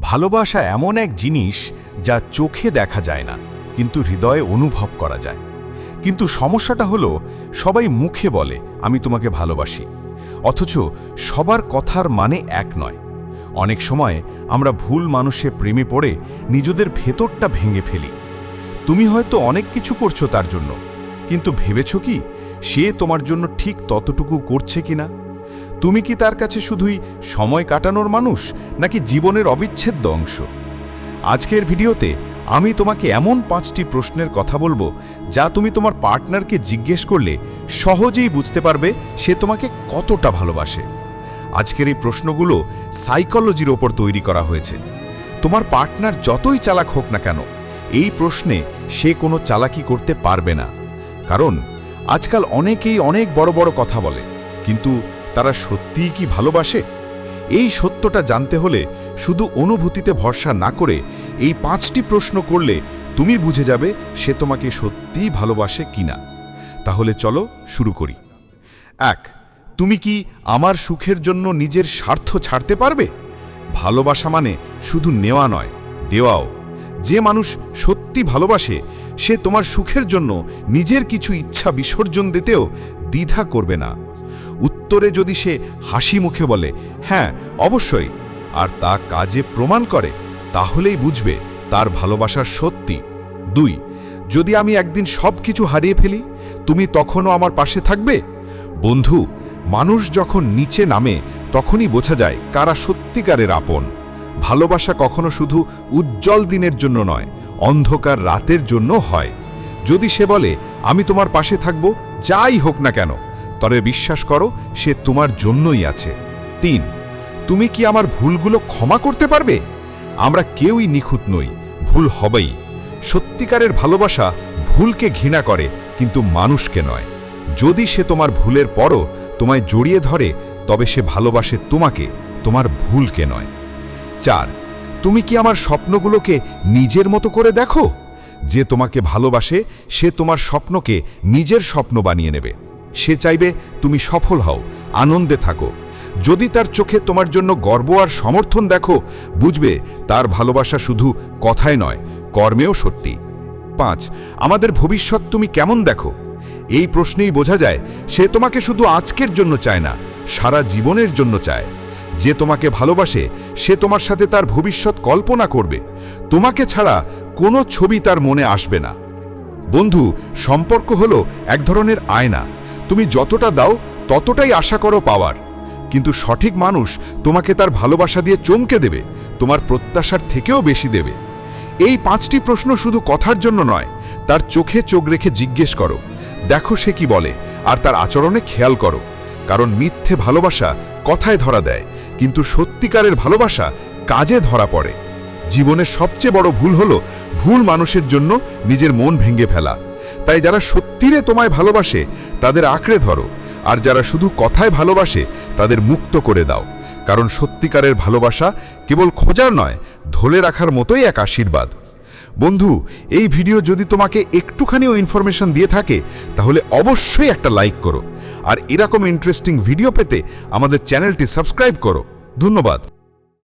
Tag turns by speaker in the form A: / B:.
A: ভালোবাসা এমন এক জিনিস যা চোখে দেখা যায় না, কিন্তু হৃদয়ে অনুভব করা যায়। কিন্তু সমস্যাটা হলো, সবাই মুখে বলে, আমি তোমাকে ভালোবাসি। অথচ সবার কথার মানে এক নয়। অনেক সময় আমরা ভুল মানুষে প্রেমে পড়ে নিজেদের ভেতরটা ভেঙে ফেলি। তুমি হয়তো অনেক কিছু করছ তার জন্য, কিন্তু ভেবেছ কি, সে তোমার জন্য ঠিক ততটুকু করছে কিনা? তুমি কি তার কাছে শুধুই সময় কাটানোর মানুষ, নাকি জীবনের অবিচ্ছেদ্য অংশ? আজকের ভিডিওতে আমি তোমাকে এমন পাঁচটি প্রশ্নের কথা বলব, যা তুমি তোমার পার্টনারকে জিজ্ঞেস করলে সহজেই বুঝতে পারবে সে তোমাকে কতটা ভালোবাসে। আজকের এই প্রশ্নগুলো সাইকোলজির ওপর তৈরি করা হয়েছে। তোমার পার্টনার যতই চালাক হোক না কেন, এই প্রশ্নে সে কোনো চালাকি করতে পারবে না। কারণ, আজকাল অনেকেই অনেক বড় বড় কথা বলে, কিন্তু তারা সত্যিই কি ভালোবাসে? এই সত্যটা জানতে হলে শুধু অনুভূতিতে ভরসা না করে এই পাঁচটি প্রশ্ন করলে তুমি বুঝে যাবে সে তোমাকে সত্যিই ভালোবাসে কিনা। তাহলে চলো শুরু করি। এক, তুমি কি আমার সুখের জন্য নিজের স্বার্থ ছাড়তে পারবে? ভালোবাসা মানে শুধু নেওয়া নয়, দেওয়াও। যে মানুষ সত্যি ভালোবাসে, সে তোমার সুখের জন্য নিজের কিছু ইচ্ছা বিসর্জন দিতেও দ্বিধা করবে না। উত্তরে যদি সে হাসি মুখে বলে হ্যাঁ অবশ্যই। আর তা কাজে প্রমাণ করে, তাহলেই বুঝবে তার ভালোবাসা সত্যি। দুই, যদি আমি একদিন সব কিছু হারিয়ে ফেলি, তুমি তখনও আমার পাশে থাকবে? বন্ধু, মানুষ যখন নিচে নামে, তখনই বোঝা যায় কারা সত্যিকারের আপন। ভালোবাসা কখনো শুধু উজ্জ্বল দিনের জন্য নয়, অন্ধকার রাতের জন্য হয়। যদি সে বলে, আমি তোমার পাশে থাকব, যাই হোক না কেন। তবে বিশ্বাস করো, সে তোমার জন্যই আছে। তিন, তুমি কি আমার ভুলগুলো ক্ষমা করতে পারবে? আমরা কেউই নিখুঁত নই, ভুল হবেই। সত্যিকারের ভালোবাসা ভুলকে ঘৃণা করে, কিন্তু মানুষকে নয়। যদি সে তোমার ভুলের পরও তোমায় জড়িয়ে ধরে, তবে সে ভালোবাসে তোমাকে, তোমার ভুলকে নয়। চার, তুমি কি আমার স্বপ্নগুলোকে নিজের মতো করে দেখো? যে তোমাকে ভালোবাসে, সে তোমার স্বপ্নকে নিজের স্বপ্ন বানিয়ে নেবে। সে চাইবে তুমি সফল হও, আনন্দে থাকো। যদি তার চোখে তোমার জন্য গর্ব আর সমর্থন দেখো, বুঝবে তার ভালোবাসা শুধু কথায় নয়, কর্মেও সত্যি। পাঁচ, আমাদের ভবিষ্যৎ তুমি কেমন দেখো? এই প্রশ্নেই বোঝা যায়, সে তোমাকে শুধু আজকের জন্য চায় না, সারা জীবনের জন্য চায়। যে তোমাকে ভালোবাসে, সে তোমার সাথে তার ভবিষ্যৎ কল্পনা করবে। তোমাকে ছাড়া কোনো ছবি তার মনে আসবে না। বন্ধু, সম্পর্ক হলো এক ধরনের আয়না। তুমি যতটা দাও, ততটাই আশা করো পাওয়ার। কিন্তু সঠিক মানুষ তোমাকে তার ভালোবাসা দিয়ে চমকে দেবে, তোমার প্রত্যাশার থেকেও বেশি দেবে। এই পাঁচটি প্রশ্ন শুধু কথার জন্য নয়, তার চোখে চোখ রেখে জিজ্ঞেস করো। দেখো সে কি বলে, আর তার আচরণে খেয়াল করো। কারণ মিথ্যে ভালোবাসা কথায় ধরা দেয়, কিন্তু সত্যিকারের ভালোবাসা কাজে ধরা পড়ে। জীবনের সবচেয়ে বড় ভুল হলো, ভুল মানুষের জন্য নিজের মন ভেঙে ফেলা। তাই যারা সত্যিরে তোমায় ভালোবাসে, তাদের আঁকড়ে ধরো। আর যারা শুধু কথায় ভালোবাসে, তাদের মুক্ত করে দাও। কারণ সত্যিকারের ভালোবাসা কেবল খোঁজার নয়, ধরে রাখার মতোই এক আশীর্বাদ। বন্ধু, এই ভিডিও যদি তোমাকে একটুখানিও ইনফরমেশন দিয়ে থাকে, তাহলে অবশ্যই একটা লাইক করো। আর এরকম ইন্টারেস্টিং ভিডিও পেতে আমাদের চ্যানেলটি সাবস্ক্রাইব করো। ধন্যবাদ।